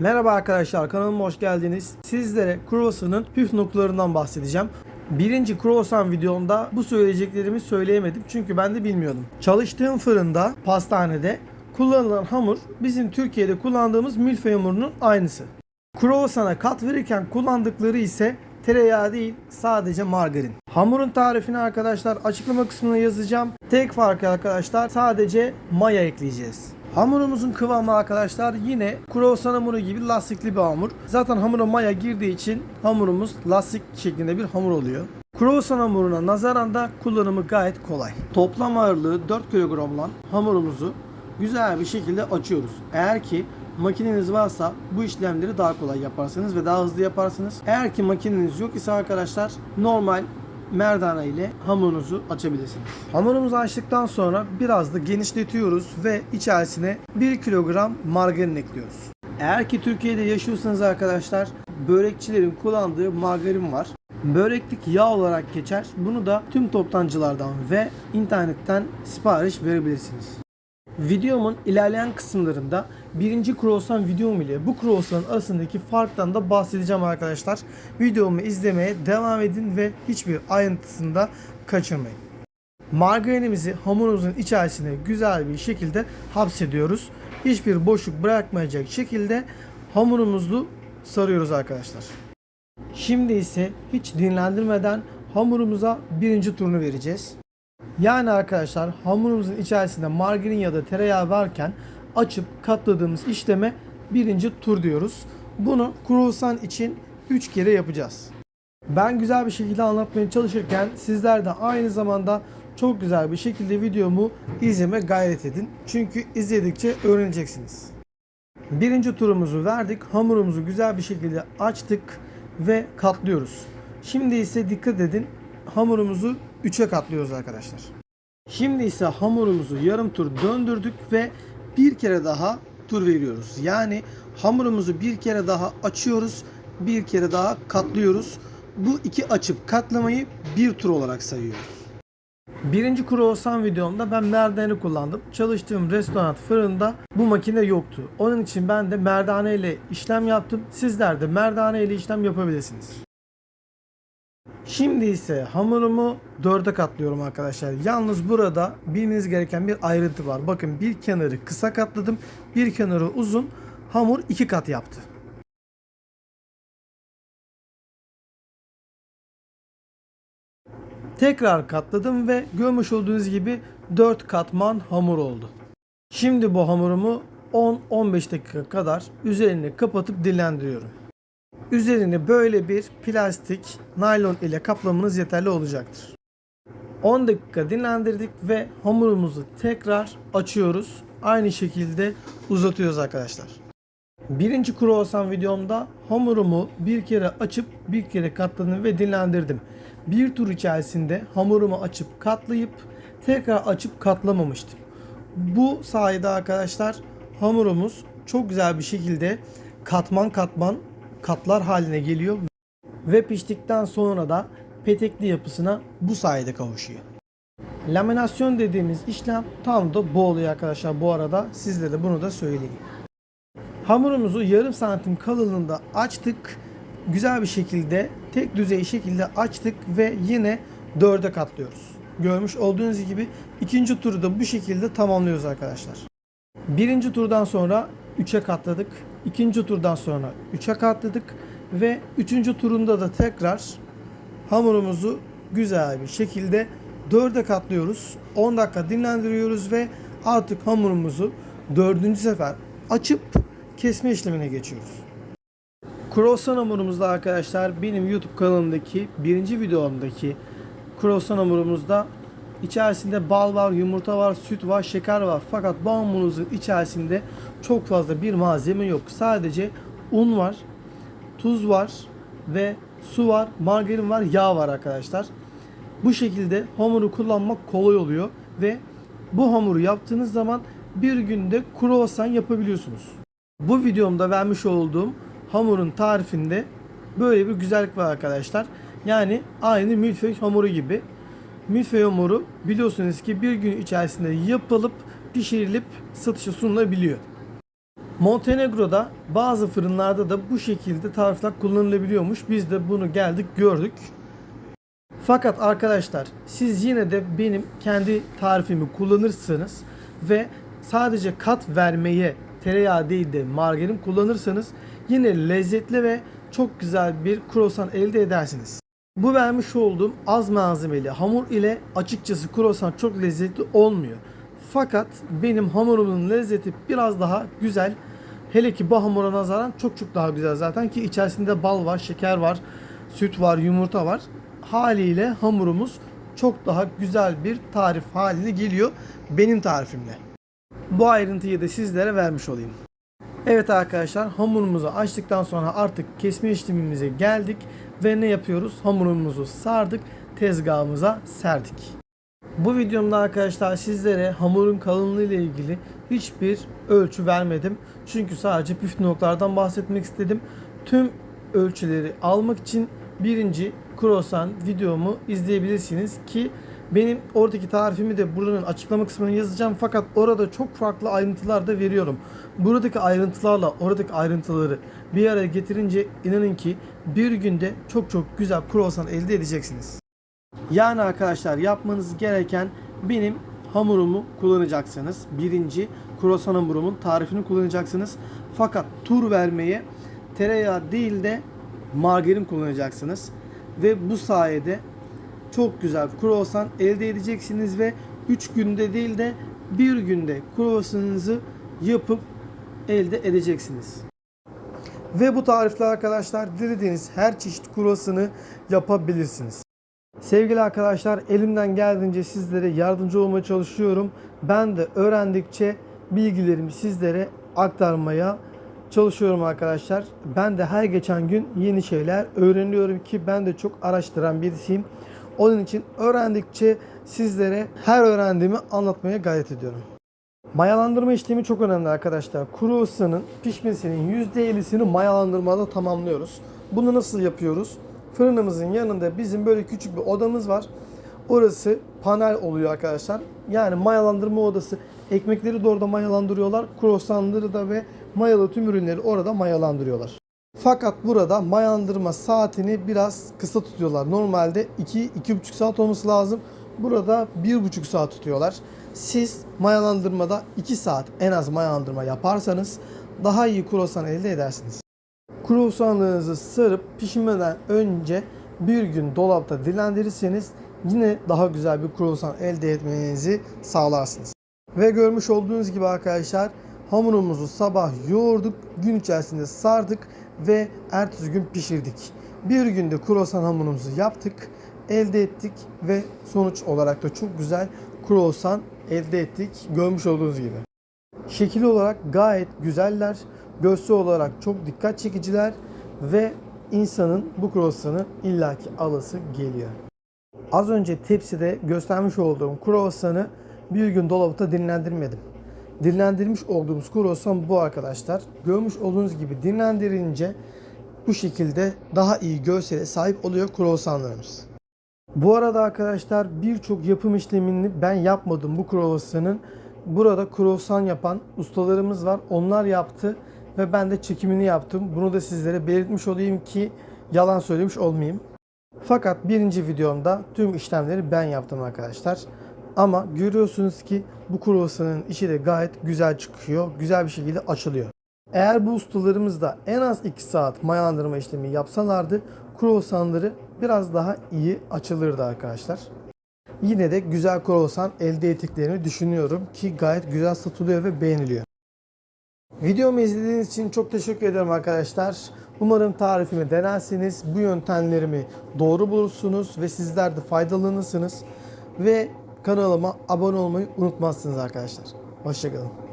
Merhaba arkadaşlar kanalıma hoş geldiniz. Sizlere kruvasanın püf noktalarından bahsedeceğim. Birinci kruvasan videomda bu söyleyeceklerimi söyleyemedim çünkü ben de bilmiyordum. Çalıştığım fırında, pastanede kullanılan hamur bizim Türkiye'de kullandığımız milföy hamurunun aynısı. Kruvasana kat verirken kullandıkları ise tereyağı değil sadece margarin. Hamurun tarifini arkadaşlar açıklama kısmına yazacağım. Tek farkı arkadaşlar sadece maya ekleyeceğiz. Hamurumuzun kıvamı arkadaşlar yine kruvasan hamuru gibi lastikli bir hamur. Zaten hamura maya girdiği için hamurumuz lastik şeklinde bir hamur oluyor. Kruvasan hamuruna nazaran da kullanımı gayet kolay. Toplam ağırlığı 4 kilogram olan hamurumuzu güzel bir şekilde açıyoruz. Eğer ki makineniz varsa bu işlemleri daha kolay yaparsınız ve daha hızlı yaparsınız. Eğer ki makineniz yok ise arkadaşlar normal merdana ile hamurunuzu açabilirsiniz. Hamurumuzu açtıktan sonra biraz da genişletiyoruz ve içerisine 1 kilogram margarin ekliyoruz. Eğer ki Türkiye'de yaşıyorsanız arkadaşlar börekçilerin kullandığı margarin var. Böreklik yağ olarak geçer. Bunu da tüm toptancılardan ve internetten sipariş verebilirsiniz. Videomun ilerleyen kısımlarında birinci kruvasan videom ile bu kruvasanın arasındaki farktan da bahsedeceğim arkadaşlar. Videomu izlemeye devam edin ve hiçbir ayrıntısını da kaçırmayın. Margarinimizi hamurumuzun içerisine güzel bir şekilde hapsediyoruz. Hiçbir boşluk bırakmayacak şekilde hamurumuzu sarıyoruz arkadaşlar. Şimdi ise hiç dinlendirmeden hamurumuza birinci turunu vereceğiz. Yani arkadaşlar hamurumuzun içerisinde margarin ya da tereyağı varken açıp katladığımız işleme birinci tur diyoruz. Bunu kruvasan için 3 kere yapacağız. Ben güzel bir şekilde anlatmaya çalışırken sizler de aynı zamanda çok güzel bir şekilde videomu izleme gayret edin. Çünkü izledikçe öğreneceksiniz. Birinci turumuzu verdik. Hamurumuzu güzel bir şekilde açtık ve katlıyoruz. Şimdi ise dikkat edin hamurumuzu 3'e katlıyoruz arkadaşlar. Şimdi ise hamurumuzu yarım tur döndürdük ve bir kere daha tur veriyoruz. Yani hamurumuzu bir kere daha açıyoruz, bir kere daha katlıyoruz. Bu iki açıp katlamayı bir tur olarak sayıyoruz. Birinci kruvasan videomda ben merdane kullandım. Çalıştığım restoran fırında bu makine yoktu. Onun için ben de merdane ile işlem yaptım. Sizler de merdane ile işlem yapabilirsiniz. Şimdi ise hamurumu dörde katlıyorum arkadaşlar. Yalnız burada bilmeniz gereken bir ayrıntı var. Bakın bir kenarı kısa katladım. Bir kenarı uzun. Hamur iki kat yaptı. Tekrar katladım ve görmüş olduğunuz gibi 4 katman hamur oldu. Şimdi bu hamurumu 10-15 dakika kadar üzerini kapatıp dinlendiriyorum. Üzerini böyle bir plastik naylon ile kaplamanız yeterli olacaktır. 10 dakika dinlendirdik ve hamurumuzu tekrar açıyoruz. Aynı şekilde uzatıyoruz arkadaşlar. Birinci kruvasan videomda hamurumu bir kere açıp bir kere katladım ve dinlendirdim. Bir tur içerisinde hamurumu açıp katlayıp tekrar açıp katlamamıştım. Bu sayede arkadaşlar hamurumuz çok güzel bir şekilde katman katman katlar haline geliyor ve piştikten sonra da petekli yapısına bu sayede kavuşuyor. Laminasyon dediğimiz işlem tam da bu oluyor arkadaşlar bu arada sizlere de bunu da söyleyeyim. Hamurumuzu yarım santim kalınlığında açtık. Güzel bir şekilde tek düzey şekilde açtık ve yine dörde katlıyoruz. Görmüş olduğunuz gibi ikinci turu da bu şekilde tamamlıyoruz arkadaşlar. Birinci turdan sonra 3'e katladık. İkinci turdan sonra 3'e katladık. Ve üçüncü turunda da tekrar hamurumuzu güzel bir şekilde 4'e katlıyoruz. 10 dakika dinlendiriyoruz ve artık hamurumuzu dördüncü sefer açıp kesme işlemine geçiyoruz. Croissant hamurumuzda arkadaşlar benim YouTube kanalımdaki birinci videomdaki croissant hamurumuzda içerisinde bal var, yumurta var, süt var, şeker var. Fakat hamurumuzun içerisinde çok fazla bir malzeme yok. Sadece un var, tuz var ve su var, margarin var, yağ var arkadaşlar. Bu şekilde hamuru kullanmak kolay oluyor ve bu hamuru yaptığınız zaman bir günde kruvasan yapabiliyorsunuz. Bu videomda vermiş olduğum hamurun tarifinde böyle bir güzellik var arkadaşlar. Yani aynı milföy hamuru gibi. Milföy hamuru biliyorsunuz ki bir gün içerisinde yapılıp pişirilip satışa sunulabiliyor. Montenegro'da bazı fırınlarda da bu şekilde tarifler kullanılabiliyormuş. Biz de bunu geldik gördük. Fakat arkadaşlar siz yine de benim kendi tarifimi kullanırsınız ve sadece kat vermeye tereyağı değil de margarin kullanırsanız yine lezzetli ve çok güzel bir kruvasan elde edersiniz. Bu vermiş olduğum az malzemeli hamur ile açıkçası kruvasan çok lezzetli olmuyor. Fakat benim hamurumun lezzeti biraz daha güzel. Hele ki bu hamura nazaran çok çok daha güzel zaten ki içerisinde bal var, şeker var, süt var, yumurta var. Haliyle hamurumuz çok daha güzel bir tarif haline geliyor benim tarifimle. Bu ayrıntıyı da sizlere vermiş olayım. Evet arkadaşlar hamurumuzu açtıktan sonra artık kesme işlemimize geldik ve ne yapıyoruz? Hamurumuzu sardık, tezgahımıza serdik. Bu videomda arkadaşlar sizlere hamurun kalınlığı ile ilgili hiçbir ölçü vermedim. Çünkü sadece püf noktalardan bahsetmek istedim. Tüm ölçüleri almak için birinci croissant videomu izleyebilirsiniz ki benim oradaki tarifimi de buranın açıklama kısmına yazacağım fakat orada çok farklı ayrıntılar da veriyorum. Buradaki ayrıntılarla oradaki ayrıntıları bir araya getirince inanın ki bir günde çok çok güzel croissant elde edeceksiniz. Yani arkadaşlar yapmanız gereken benim hamurumu kullanacaksınız. Birinci kruvasan hamurumun tarifini kullanacaksınız. Fakat tur vermeye tereyağı değil de margarin kullanacaksınız. Ve bu sayede çok güzel kruvasan elde edeceksiniz ve 3 günde değil de bir günde kruvasanınızı yapıp elde edeceksiniz. Ve bu tarifle arkadaşlar dilediğiniz her çeşit kruvasanı yapabilirsiniz. Sevgili arkadaşlar elimden geldiğince sizlere yardımcı olmaya çalışıyorum. Ben de öğrendikçe bilgilerimi sizlere aktarmaya çalışıyorum arkadaşlar. Ben de her geçen gün yeni şeyler öğreniyorum ki ben de çok araştıran birisiyim. Onun için öğrendikçe sizlere her öğrendiğimi anlatmaya gayret ediyorum. Mayalandırma işlemi çok önemli arkadaşlar. Kuru ısının pişmesinin %50'sini mayalandırmada tamamlıyoruz. Bunu nasıl yapıyoruz? Fırınımızın yanında bizim böyle küçük bir odamız var. Orası panel oluyor arkadaşlar. Yani mayalandırma odası. Ekmekleri de orada mayalandırıyorlar. Krosanları da ve mayalı tüm ürünleri orada mayalandırıyorlar. Fakat burada mayalandırma saatini biraz kısa tutuyorlar. Normalde 2-2,5 saat olması lazım. Burada 1,5 saat tutuyorlar. Siz mayalandırmada 2 saat en az mayalandırma yaparsanız daha iyi kruvasan elde edersiniz. Kruvasanlarınızı sarıp pişmeden önce bir gün dolapta dinlendirirseniz yine daha güzel bir kruvasan elde etmenizi sağlarsınız. Ve görmüş olduğunuz gibi arkadaşlar hamurumuzu sabah yoğurduk, gün içerisinde sardık ve ertesi gün pişirdik. Bir günde kruvasan hamurumuzu yaptık, elde ettik ve sonuç olarak da çok güzel kruvasan elde ettik. Görmüş olduğunuz gibi. Şekil olarak gayet güzeller. Görsel olarak çok dikkat çekiciler ve insanın bu kruvasanı illaki alası geliyor. Az önce tepside göstermiş olduğum kruvasanı bir gün dolapta dinlendirmedim. Dinlendirmiş olduğumuz kruvasan bu arkadaşlar. Görmüş olduğunuz gibi dinlendirince bu şekilde daha iyi görsele sahip oluyor kruvasanlarımız. Bu arada arkadaşlar birçok yapım işlemini ben yapmadım bu kruvasanın. Burada kruvasan yapan ustalarımız var. Onlar yaptı ve ben de çekimini yaptım. Bunu da sizlere belirtmiş olayım ki yalan söylemiş olmayayım. Fakat birinci videomda tüm işlemleri ben yaptım arkadaşlar. Ama görüyorsunuz ki bu kruvasanın içi de gayet güzel çıkıyor. Güzel bir şekilde açılıyor. Eğer bu ustalarımız da en az 2 saat mayalandırma işlemi yapsalardı kruvasanları biraz daha iyi açılırdı arkadaşlar. Yine de güzel kruvasan elde ettiklerini düşünüyorum ki gayet güzel satılıyor ve beğeniliyor. Videomu izlediğiniz için çok teşekkür ederim arkadaşlar. Umarım tarifimi denersiniz. Bu yöntemlerimi doğru bulursunuz ve sizler de faydalanırsınız. Ve kanalıma abone olmayı unutmazsınız arkadaşlar. Hoşçakalın.